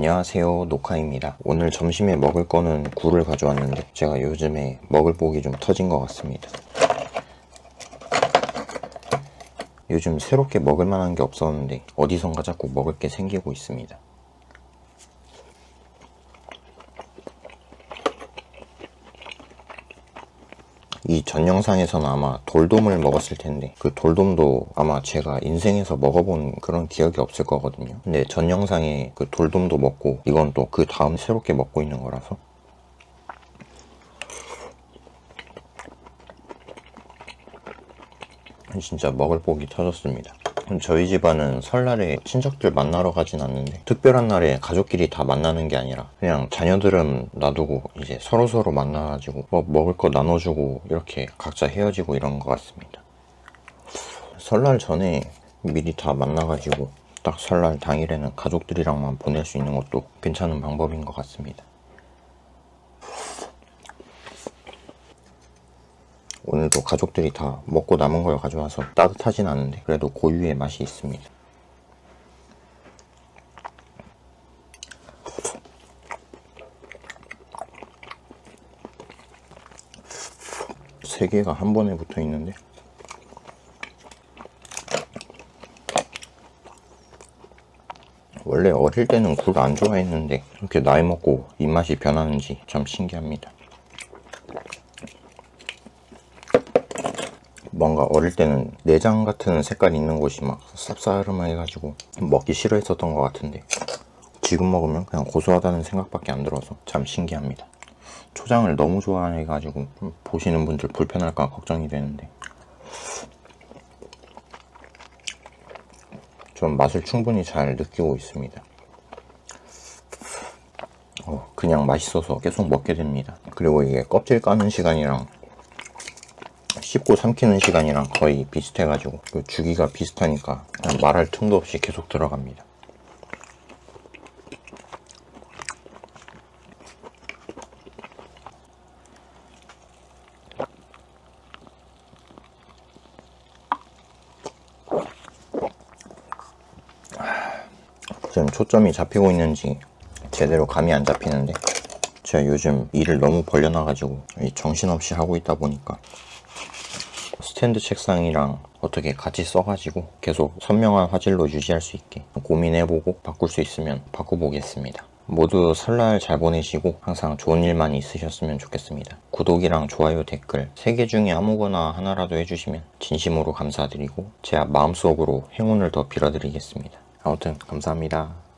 안녕하세요 녹화입니다. 오늘 점심에 먹을 거는 굴을 가져왔는데 제가 요즘에 먹을 복이 좀 터진 것 같습니다. 요즘 새롭게 먹을 만한 게 없었는데 어디선가 자꾸 먹을 게 생기고 있습니다 이 전 영상에서는 아마 돌돔을 먹었을 텐데 그 돌돔도 아마 제가 인생에서 먹어본 그런 기억이 없을 거거든요. 근데 전 영상에 그 돌돔도 먹고 이건 또 그 다음 새롭게 먹고 있는 거라서. 진짜 먹을 복이 터졌습니다 저희 집안은 설날에 친척들 만나러 가진 않는데 특별한 날에 가족끼리 다 만나는 게 아니라 그냥 자녀들은 놔두고 이제 서로서로 만나가지고 뭐 먹을 거 나눠주고 이렇게 각자 헤어지고 이런 것 같습니다. 설날 전에 미리 다 만나가지고 딱 설날 당일에는 가족들이랑만 보낼 수 있는 것도 괜찮은 방법인 것 같습니다 오늘도 가족들이 다 먹고 남은 걸 가져와서 따뜻하진 않은데 그래도 고유의 맛이 있습니다. 세 개가 한 번에 붙어 있는데 원래 어릴 때는 굴 안 좋아했는데 이렇게 나이 먹고 입맛이 변하는지 참 신기합니다. 뭔가 어릴 때는 내장 같은 색깔 있는 곳이 막 쌉싸름해가지고 먹기 싫어했었던 것 같은데 지금 먹으면 그냥 고소하다는 생각밖에 안 들어서 참 신기합니다. 초장을 너무 좋아해가지고 보시는 분들 불편할까 걱정이 되는데 좀 맛을 충분히 잘 느끼고 있습니다. 어, 그냥 맛있어서 계속 먹게 됩니다. 그리고 이게 껍질 까는 시간이랑 씹고 삼키는 시간이랑 거의 비슷해가지고 그 주기가 비슷하니까 말할 틈도 없이 계속 들어갑니다. 지금 초점이 잡히고 있는지 제대로 감이 안 잡히는데 제가 요즘 일을 너무 벌려놔가지고 정신없이 하고 있다 보니까 스탠드 책상이랑 어떻게 같이 써가지고 계속 선명한 화질로 유지할 수 있게 고민해보고 바꿀 수 있으면 바꿔보겠습니다. 모두 설날 잘 보내시고 항상 좋은 일만 있으셨으면 좋겠습니다. 구독이랑 좋아요 댓글 3개 중에 아무거나 하나라도 해주시면 진심으로 감사드리고 제 마음속으로 행운을 더 빌어드리겠습니다. 아무튼 감사합니다.